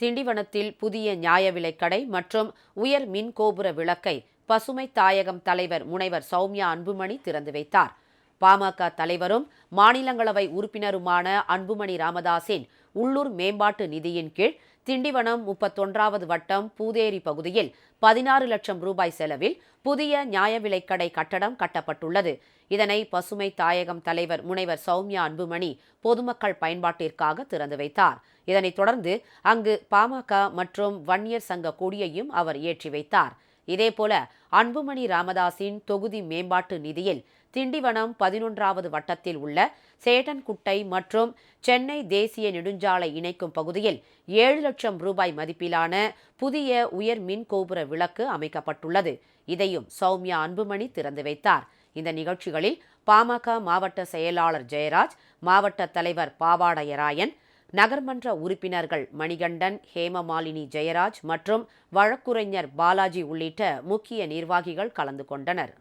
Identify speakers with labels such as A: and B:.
A: திண்டிவனத்தில் புதிய நியாய விலைக்கடை மற்றும் உயர் மின் கோபுர விளக்கை பசுமை தாயகம் தலைவர் முனைவர் சௌமியா அன்புமணி திறந்து வைத்தார். பாமக தலைவரும் மாநிலங்களவை உறுப்பினருமான அன்புமணி ராமதாஸின் உள்ளூர் மேம்பாட்டு நிதியின் கீழ் திண்டிவனம் முப்பத்தொன்றாவது வட்டம் பூதேரி பகுதியில் பதினாறு லட்சம் ரூபாய் செலவில் புதிய நியாய விலைக்கடை கட்டடம் கட்டப்பட்டுள்ளது. இதனை பசுமை தாயகம் தலைவர் முனைவர் சௌமியா அன்புமணி பொதுமக்கள் பயன்பாட்டிற்காக திறந்து வைத்தார். இதனைத் தொடர்ந்து அங்கு பாமக மற்றும் வன்னியர் சங்க கொடியையும் அவர் ஏற்றி வைத்தார். இதேபோல அன்புமணி ராமதாஸின் தொகுதி மேம்பாட்டு நிதியில் திண்டிவனம் பதினொன்றாவது வட்டத்தில் உள்ள சேட்டன்குட்டை மற்றும் சென்னை தேசிய நெடுஞ்சாலை இணைக்கும் பகுதியில் ஏழு லட்சம் ரூபாய் மதிப்பிலான புதிய உயர் மின் கோபுர விளக்கு அமைக்கப்பட்டுள்ளது. இதையும் சௌமியா அன்புமணி திறந்து வைத்தார். இந்த நிகழ்ச்சிகளில் பாமக மாவட்ட செயலாளர் ஜெயராஜ் மாவட்ட தலைவர் பாவாடையராயன் நகர்மன்ற உறுப்பினர்கள் மணிகண்டன் ஹேமமாலினி ஜெயராஜ் மற்றும் வழக்குரைஞர் பாலாஜி உள்ளிட்ட முக்கிய நிர்வாகிகள் கலந்து கொண்டனர்.